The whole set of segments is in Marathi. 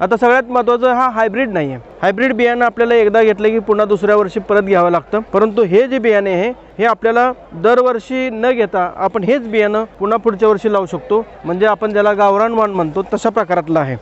आता सगळ्यात महत्त्वाचं हा हायब्रिड नाही आहे हायब्रिड बियाणं आपल्याला एकदा घेतलं की पुन्हा दुसऱ्या वर्षी परत घ्यावं लागतं. परंतु हे जे बियाणे आहे हे आपल्याला दरवर्षी न घेता आपण हेच बियाणं पुन्हा पुढच्या वर्षी लावू शकतो. म्हणजे आपण ज्याला गावरान वाण म्हणतो तशा प्रकारातलं आहे.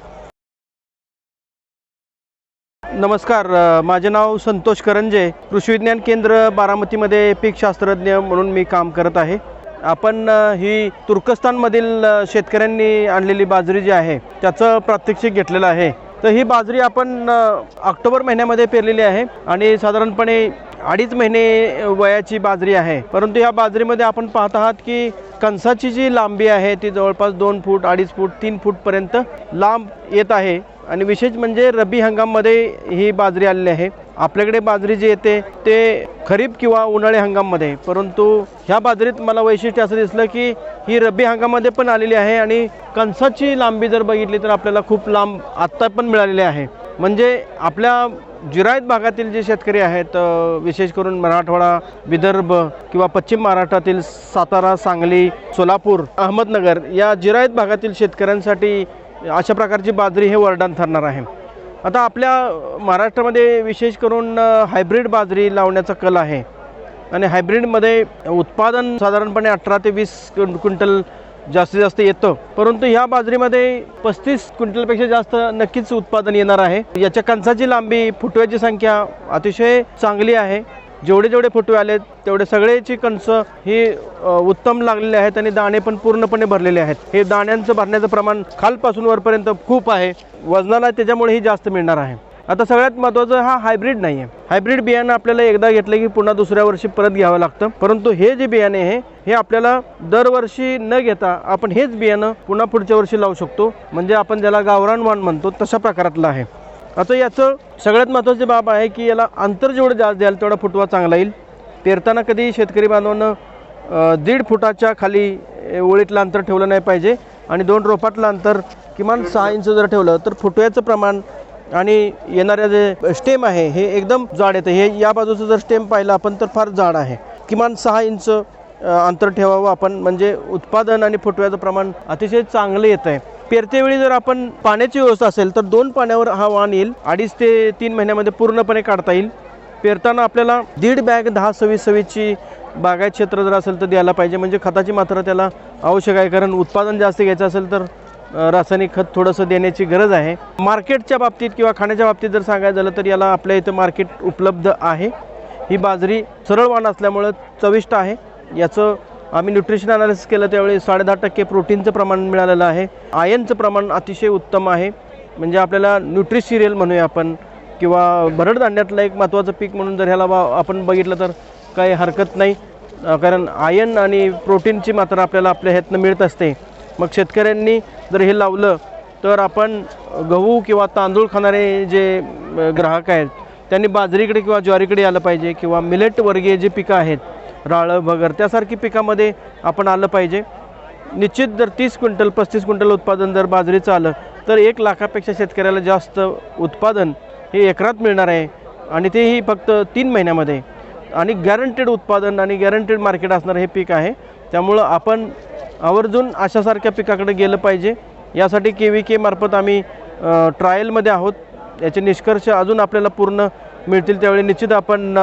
नमस्कार माझे नाव संतोष करंजे. कृषी विज्ञान केंद्र बारामतीमध्ये पीक शास्त्रज्ञ म्हणून मी काम करत आहे. आपण ही तुर्कस्तानमधील शेतकऱ्यांनी आणलेली बाजरी जी आहे त्याचं प्रात्यक्षिक घेतलेलं आहे. तर ही बाजरी आपण ऑक्टोबर महिन्यामध्ये पेरलेली आहे आणि साधारणपणे अडीच महिने वयाची बाजरी आहे. परंतु या बाजरीमध्ये आपण पाहत आहात की कणसाची जी लांबी आहे ती जवळपास दोन फूट अडीच फूट तीन फूटपर्यंत लांब येत आहे. आणि विशेष म्हणजे रब्बी हंगाममध्ये ही बाजरी आलेली आहे. आपल्याकडे बाजरी जी येते ते खरीप किंवा उन्हाळी हंगाममध्ये. परंतु ह्या बाजरीत मला वैशिष्ट्य असं दिसलं की ही रब्बी हंगामामध्ये पण आलेली आहे आणि कणसाची लांबी जर बघितली तर आपल्याला खूप लांब आत्ता पण मिळालेली आहे. म्हणजे आपल्या जिरायत भागातील जे शेतकरी आहेत विशेष करून मराठवाडा विदर्भ किंवा पश्चिम महाराष्ट्रातील सातारा सांगली सोलापूर अहमदनगर या जिरायत भागातील शेतकऱ्यांसाठी अशा प्रकारची बाजरी हे वरदान ठरणार आहे. आता आपल्या महाराष्ट्रामध्ये विशेष करून हायब्रीड हायब्रिड बाजरी लावण्याचा कल आहे. आणि हायब्रिडमध्ये उत्पादन साधारणपणे अठरा ते वीस क्विंटल जास्तीत जास्त येतं. परंतु ह्या बाजरीमध्ये पस्तीस क्विंटलपेक्षा जास्त नक्कीच उत्पादन येणार आहे. याच्या कणसाची लांबी फुटव्याची संख्या अतिशय चांगली आहे. जेवढे जेवढे फुटवे आले तेवढे सगळेची कणसं ही उत्तम लागलेली आहेत आणि दाणे पण पूर्णपणे भरलेले आहेत. हे दाण्यांचं भरण्याचं प्रमाण खालपासून वरपर्यंत खूप आहे. वजनाला त्याच्यामुळे ही जास्त मिळणार आहे. आता सगळ्यात महत्त्वाचं हा हायब्रिड नाही आहे. हायब्रिड बियाणं आपल्याला एकदा घेतलं की पुन्हा दुसऱ्या वर्षी परत घ्यावं लागतं. परंतु हे जे बियाणे आहे हे आपल्याला दरवर्षी न घेता आपण हेच बियाणं पुन्हा पुढच्या वर्षी लावू शकतो. म्हणजे आपण ज्याला गावरान वाण म्हणतो तशा प्रकारातलं आहे. आता याचं सगळ्यात महत्त्वाची बाब आहे की याला अंतर जेवढं जास्त द्याल तेवढा फुटवा चांगला येईल. पेरताना कधी शेतकरी बांधवांनं दीड फुटाच्या खाली ओळीतलं अंतर ठेवलं नाही पाहिजे आणि दोन रोपातलं अंतर किमान सहा इंच जर ठेवलं तर फुटव्याचं प्रमाण आणि येणाऱ्या जे स्टेम आहे हे एकदम जाड येतं. हे या बाजूचं जर स्टेम पाहिलं आपण तर फार जाड आहे. किमान सहा इंच अंतर ठेवावं आपण. म्हणजे उत्पादन आणि फुटव्याचं प्रमाण अतिशय चांगलं येतं आहे पेरतेवेळी जर आपण पाण्याची व्यवस्था असेल तर दोन पाण्यावर हा वाण येईल अडीच ते तीन महिन्यामध्ये पूर्णपणे काढता येईल. पेरताना आपल्याला दीड बॅग दहा सव्वीस सव्वीसची बागायत क्षेत्र जर असेल तर द्यायला पाहिजे. म्हणजे खताची मात्रा त्याला आवश्यक आहे. कारण उत्पादन जास्त घ्यायचं असेल तर रासायनिक खत थोडंसं देण्याची गरज आहे. मार्केटच्या बाबतीत किंवा खाण्याच्या बाबतीत जर सांगायचं झालं तर याला आपल्या इथं मार्केट उपलब्ध आहे. ही बाजरी सरळ वाण असल्यामुळं चविष्ट आहे. याचं आम्ही न्यूट्रिशन अनालिसिस केलं त्यावेळी साडेदहा टक्के प्रोटीनचं प्रमाण मिळालेलं आहे. आयनचं प्रमाण अतिशय उत्तम आहे. म्हणजे आपल्याला न्यूट्री सिरियल म्हणूया आपण किंवा भरडधान्यातलं एक महत्त्वाचं पीक म्हणून जर ह्याला आपण बघितलं तर काही हरकत नाही. कारण आयन आणि प्रोटीनची मात्रा आपल्याला आपल्या ह्यातनं मिळत असते. मग शेतकऱ्यांनी जर हे लावलं तर आपण गहू किंवा तांदूळ खाणारे जे ग्राहक आहेत त्यांनी बाजरीकडे किंवा ज्वारीकडे आलं पाहिजे किंवा मिलेट वर्गीय जे पिकं आहेत राळं भगर त्यासारखी पिकामध्ये आपण आलं पाहिजे. निश्चित जर तीस क्विंटल पस्तीस क्विंटल उत्पादन जर बाजरीचं आलं तर एक लाखापेक्षा शेतकऱ्याला जास्त उत्पादन हे एकरात मिळणार आहे. आणि तेही फक्त तीन महिन्यामध्ये. आणि गॅरंटेड उत्पादन आणि गॅरंटेड मार्केट असणारं हे पीक आहे. त्यामुळं आपण आवर्जून अशासारख्या पिकाकडे गेलं पाहिजे. यासाठी के व्ही के मार्फत आम्ही ट्रायलमध्ये आहोत. याचे निष्कर्ष अजून आपल्याला पूर्ण मिळतील त्यावेळी निश्चित आपण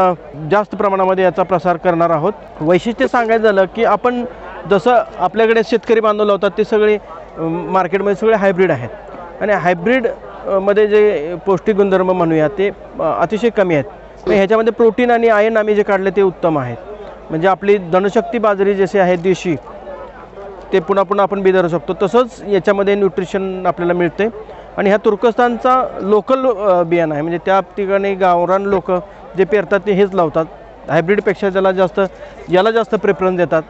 जास्त प्रमाणामध्ये याचा प्रसार करणार आहोत. वैशिष्ट्य सांगायचं झालं की आपण जसं आपल्याकडे शेतकरी बांधव लावतात ते सगळे मार्केटमध्ये सगळे हायब्रिड आहेत. आणि हायब्रिडमध्ये जे पौष्टिक गुणधर्म म्हणूया ते अतिशय कमी आहेत. ह्याच्यामध्ये प्रोटीन आणि आयन आम्ही जे काढले ते उत्तम आहेत. म्हणजे आपली धनशक्ती बाजरी जशी आहे देशी ते पुन्हा पुन्हा आपण बिधारू शकतो. तसंच याच्यामध्ये न्यूट्रिशन आपल्याला मिळते आणि ह्या तुर्कस्तानचा लोकल बियाणं आहे. म्हणजे त्या ठिकाणी गावरान लोक जे पेरतात ते हेच लावतात. हायब्रिडपेक्षा ज्याला जास्त याला जास्त प्रेफरन्स देतात.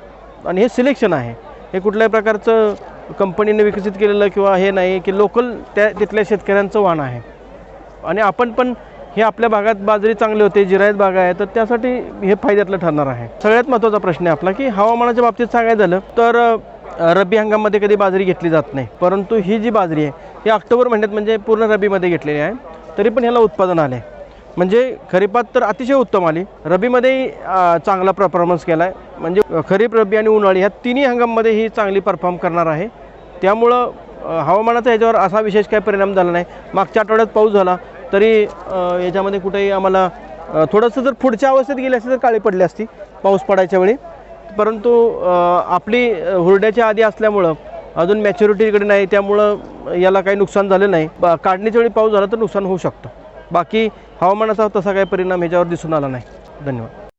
आणि हे सिलेक्शन आहे. हे कुठल्याही प्रकारचं कंपनीने विकसित केलेलं किंवा हे नाही की लोकल त्या तिथल्या शेतकऱ्यांचं वाण आहे. आणि आपण पण हे आपल्या भागात बाजरी चांगली होते जिरायत बाग आहे तर त्यासाठी हे फायद्यातलं ठरणार आहे. सगळ्यात महत्त्वाचा प्रश्न आहे आपला की हवामानाच्या बाबतीत सांगायचं झालं तर रब्बी हंगामामध्ये कधी बाजरी घेतली जात नाही. परंतु ही जी बाजरी आहे ही ऑक्टोबर महिन्यात म्हणजे पूर्ण रब्बीमध्ये घेतलेली आहे. तरी पण ह्याला उत्पादन आले म्हणजे खरीपात तर अतिशय उत्तम आली. रब्बीमध्येही चांगला परफॉर्मन्स केला आहे म्हणजे खरीप रब्बी आणि उन्हाळी ह्या तिन्ही हंगाममध्ये ही चांगली परफॉर्म करणार आहे. त्यामुळं हवामानाचा ह्याच्यावर असा विशेष काही परिणाम झाला नाही. मागच्या आठवड्यात पाऊस झाला तरी याच्यामध्ये कुठेही आम्हाला थोडंसं जर पुढच्या अवस्थेत गेले असते तर काळी पडली असती पाऊस पडायच्या वेळी. परंतु आपली हुरड्याच्या आधी असल्यामुळं अजून मॅच्युरिटीकडे नाही त्यामुळं याला काही नुकसान झालं नाही. काढणीच्या वेळी पाऊस झाला तर नुकसान होऊ शकतं. बाकी हवामानाचा तसा काही परिणाम ह्याच्यावर दिसून आला नाही. धन्यवाद.